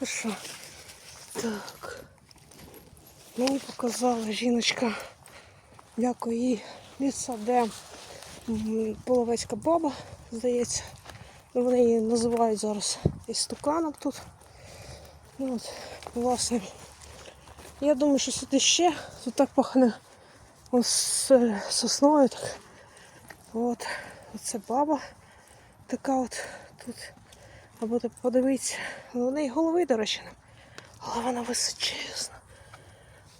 Ну? Так. Мені показала жіночка, дякую їй лісаде половецька баба, здається. Вони її називають зараз істуканом тут. Ну, от, власне. Я думаю, що сюди ще тут так пахне ось е, сосною. Так. От, оце баба така от тут. Або подивіться. У неї голови, до речі, але вона височезна.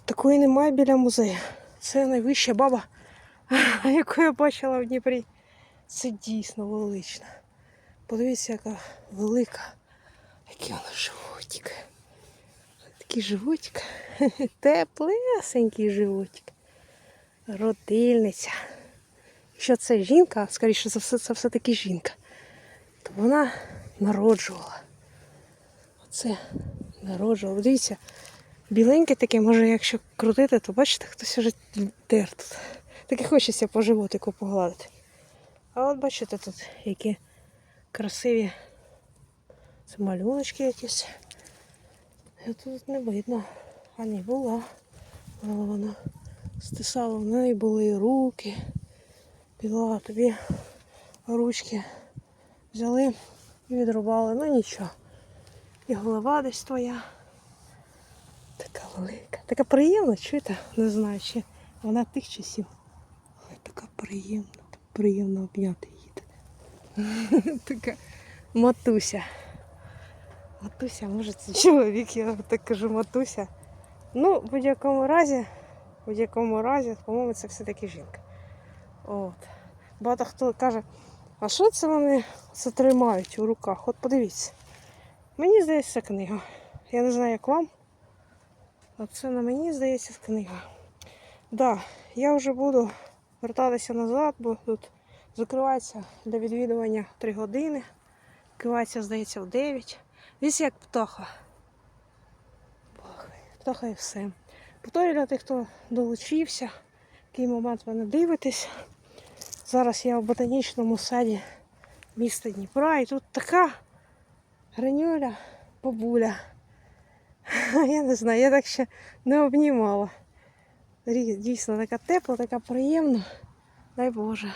Такої немає біля музею. Це найвища баба, яку я бачила в Дніпрі. Це дійсно велична. Подивіться, яка велика. Який вона животик. Такий животик. Теплесенький животик. Родильниця. Якщо це жінка, скоріше за все, це все-таки жінка, то вона народжувала. Оце народжувала. Дивіться, біленьке таке, може, якщо крутити, то бачите, хтось вже тер тут. Таке хочеться по животику погладити. А от бачите тут, які красиві це малюночки якісь. І тут не видно. А не була. Але вона стисала в неї були і руки. Піла тобі ручки взяли і відрубали. Ну нічого. І голова десь твоя. Така велика. Така приємна, чуєте? Не знаю, чи вона тих часів. Але така приємна, так приємно обняти її. така матуся. Матуся, може це чоловік, я так кажу матуся. Ну, в будь-якому разі, в будь-якому разі, по-моєму, це все-таки жінка. От. Багато хто каже, а що це вони це тримають у руках? От подивіться. Мені здається, книга. Я не знаю, як вам. А це на мені здається книга. Да, я вже буду вертатися назад, бо тут закривається для відвідування 3 години. Відкривається, здається, в 9. Дивіться, як птаха. Птаха і все. Повторюю для тих, хто долучився, який момент ви не дивитесь. Зараз я в ботанічному саді міста Дніпра і тут така гранюля, бабуля. Я не знаю, я так ще не обнімала. Дійсно така тепла, така приємна. Дай Боже.